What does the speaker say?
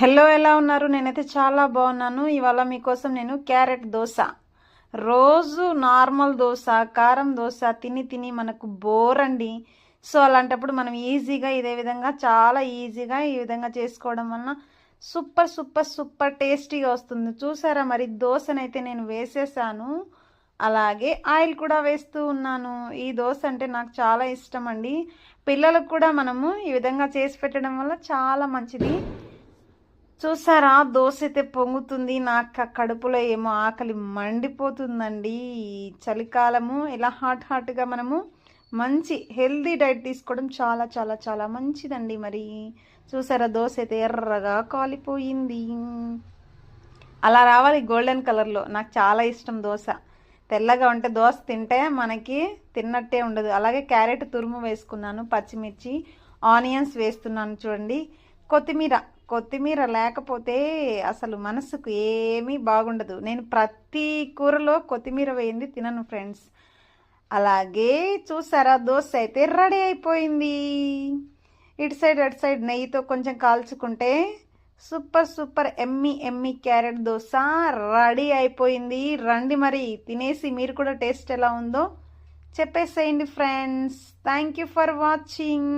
Hello ఎలా ఉన్నారు? నేనైతే చాలా బాగున్నాను. ఇవాళ మీకోసం నేను క్యారెట్ దోశ. రోజు నార్మల్ దోశ కారం దోశ తిని తిని మనకు బోర్ అండి సో అలాంటప్పుడు మనం ఈజీగా ఇదే విధంగా చాలా ఈజీగా ఈ విధంగా చేసుకోవడం వలన సూపర్ సూపర్ సూపర్ టేస్టీగా వస్తుంది. చూసారా? మరి దోశనైతే నేను వేసేసాను. అలాగే ఆయిల్ కూడా వేస్తూ ఉన్నాను. ఈ దోశ అంటే నాకు చాలా ఇష్టం అండి పిల్లలకు కూడా మనము ఈ విధంగా చేసి పెట్టడం వల్ల చాలా మంచిది. చూసారా? దోశ అయితే పొంగుతుంది నాకు కడుపులో ఏమో ఆకలి మండిపోతుందండి. చలికాలము ఇలా హాట్ హాట్గా మనము మంచి హెల్దీ డైట్ తీసుకోవడం చాలా చాలా చాలా మంచిదండి మరి. చూసారా? దోశ అయితే ఎర్రగా కాలిపోయింది. అలా రావాలి గోల్డెన్ కలర్లో. నాకు చాలా ఇష్టం దోశ. తెల్లగా ఉంటే దోశ తింటే మనకి తిన్నట్టే ఉండదు. అలాగే క్యారెట్ తురుము వేసుకున్నాను పచ్చిమిర్చి ఆనియన్స్ వేస్తున్నాను చూడండి. కొత్తిమీర కొత్తిమీర లేకపోతే అసలు మనసుకు ఏమీ బాగుండదు. నేను ప్రతి కూరలో కొత్తిమీర వేయింది తినను ఫ్రెండ్స్. అలాగే చూసారా దోశ అయితే రెడీ అయిపోయింది. ఇటు సైడ్ అటు సైడ్ నెయ్యితో కొంచెం కాల్చుకుంటే సూపర్ సూపర్ ఎమ్మి ఎమ్మి క్యారెట్ దోశ రెడీ అయిపోయింది. రండి మరి తినేసి మీరు కూడా టేస్ట్ ఎలా ఉందో చెప్పేసేయండి friends. Thank you for watching